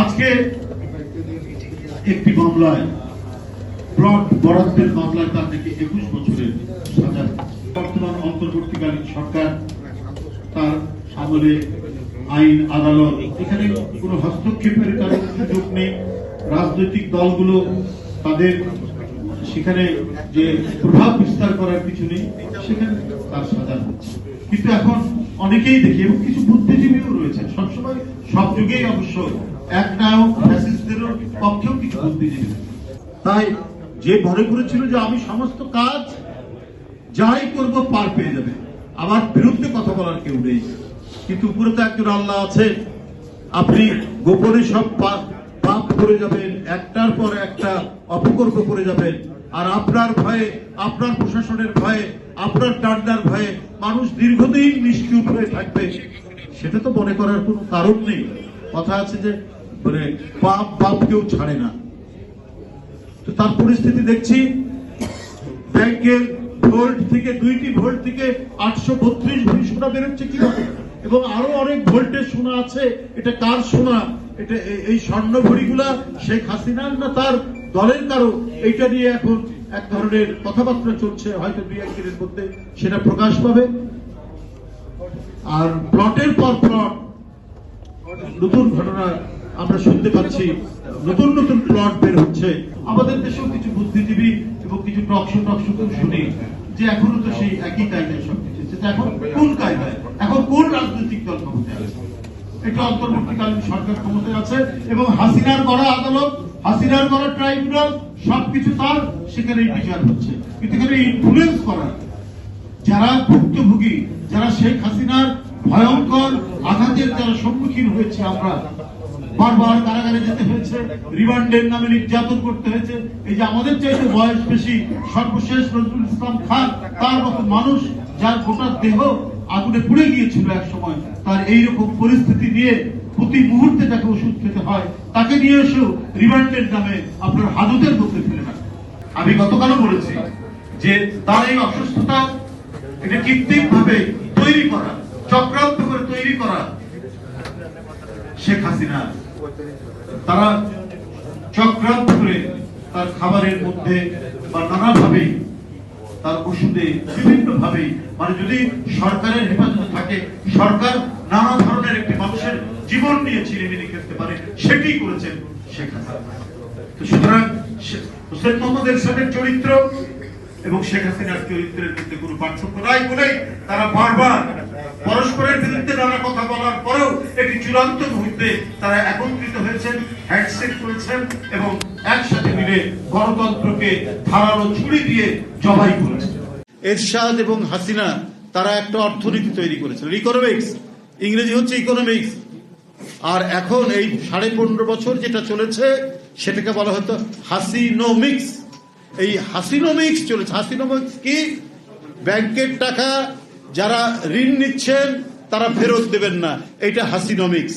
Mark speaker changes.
Speaker 1: আজকে একটি মামলায় প্লট বরাদ্দের মামলায় তার নাকি একুশ বছরের সাজা। বর্তমান অন্তর্বর্তীকালীন সরকার তার আমলে আইন, আদালত, এখানে কোনো হস্তক্ষেপের কারণ সুযোগ নেই। রাজনৈতিক দলগুলো তাদের সেখানে যে প্রভাব বিস্তার করার কিছু নেই, সেখানে তার সাজা কিন্তু এখন অনেকেই দেখি, এবং কিছু বুদ্ধিজীবীও অবশ্য পক্ষেও কিছু তাই যে করেছিল যে আমি সমস্ত কাজ যাই করব পার পেয়ে যাবে, আমার বিরুদ্ধে কথা বলার কেউ নেই। কিন্তু উপরে তো একজন আল্লাহ আপনি গোপনে সব পাপ করে যাবেন, একটার পর একটা অপকর্ম করে যাবেন। আর আপনার ভয়ে, আপনার প্রশাসনের ভয়ে, আপনার ডান্ডার ভয়ে মানুষ দীর্ঘদিন নিষ্ক্রিয় হয়ে থাকবে, সেটা তো মনে করার কোনো কারণ নেই। কথা আছে যে মানে পাপ বাপ কেউ ছাড়ে না। তো তার পরিস্থিতি দেখছি, ব্যাংকের ভোল্ট থেকে, দুইটি ভোল্ট থেকে আটশো বত্রিশ ভরি সোনা বেরোচ্ছে কীভাবে এবং আরও অনেক ভোল্টের সোনা আছে, এটা কার সোনা? এটা এই স্বর্ণ ভরিগুলা শেখ হাসিনার না তার দলের কারও? এইটা নিয়ে এখন এক ধরনের কথাবার্তা চলছে, হয়তো দুই, একদিনের মধ্যে সেটা প্রকাশ পাবে। আর প্লটের পর প্লট নতুন ঘটনা আমরা শুনতে পাচ্ছি। নতুন নতুন প্লট বের হচ্ছে। আমাদের দেশেও কিছু বুদ্ধিজীবী এবং কিছু টকশো টকশো শুনি যে এখনও তো সেই একই কায়দায় সবকিছু। এখন কোন কায়দায়? এখন কোন রাজনৈতিক দল ক্ষমতায় আছে? এটা অন্তর্বর্তীকালীন সরকার ক্ষমতায় আছে এবং হাসিনার করা আদালত, হাসিনার করা ট্রাইব্যুনাল সবকিছু তার সেখানে বিচার হচ্ছে। কিন্তু এখানে ইনফ্লুয়েন্স করা, যারা ভুক্তভোগী, যারা শেখ হাসিনার ভয়ঙ্কর আঘাতের যারা সম্মুখীন হয়েছে আমরা বারবার কারাগারে যেতে হয়েছে, রিমান্ডের নামে নির্যাতন করতে হয়েছে। এই যে আমাদের চাইতে বয়স বেশি সর্বশেষ নজরুল ইসলাম খান, তার মতো মানুষ যার গোটা দেহ আগুনে পুড়ে গিয়েছিল এক সময়, তার এইরকম পরিস্থিতি নিয়ে প্রতি মুহূর্তে তাকে ওষুধ খেতে হয়। তাকে নিয়ে এসেও রিমান্ডের নামে আপনার হাজতের মধ্যে ফেলে রাখে। আমি গতকালও বলেছি যে তার এই অসুস্থতা এটা কৃত্রিম ভাবে তৈরি করা চক্রান্ত করে তৈরি করা শেখ হাসিনা। তারা চক্রান্ত করে তার খাবারের মধ্যে বা নানাভাবে তার ওষুধে বিভিন্ন ভাবে মানে যদি সরকারের হেফাজতে থাকে, সরকার নানা ধরনের একটি মানুষের জীবন নিয়ে ছিনিমিনি খেতে পারে, সেটি করেছেন শেখ হাসিনা। সুতরাং হোসেন মোহাম্মদ এরশাদের চরিত্র এবং শেখ হাসিনার চরিত্রের মধ্যে কোনো পার্থক্য নাই বলেই তারা বারবার পরস্পরের বিরুদ্ধে নানা কথা বলার পরেও একটি চূড়ান্ত মুহূর্তে তারা একত্রিত হয়েছেন হ্যান্ডশেক করেছেন এবং একসাথে মিলে গণতন্ত্রকে ধারালো ছুরি দিয়ে জবাই করেছেন। এরশাদ এবং হাসিনা তারা একটা অর্থনীতি তৈরি করেছিলেন ইকোনমিক্স ইংরেজি হচ্ছে ইকোনমিক্স আর এখন এই সাড়ে পনেরো বছর যেটা চলেছে, সেটাকে বলা হতো হাসিনোমিক্স। এই হাসিনোমিক্স চলেছে হাসিনোমিক্স কি? ব্যাংকের টাকা যারা ঋণ নিচ্ছেন, তারা ফেরত দেবেন না। এটা হাসিনোমিক্স।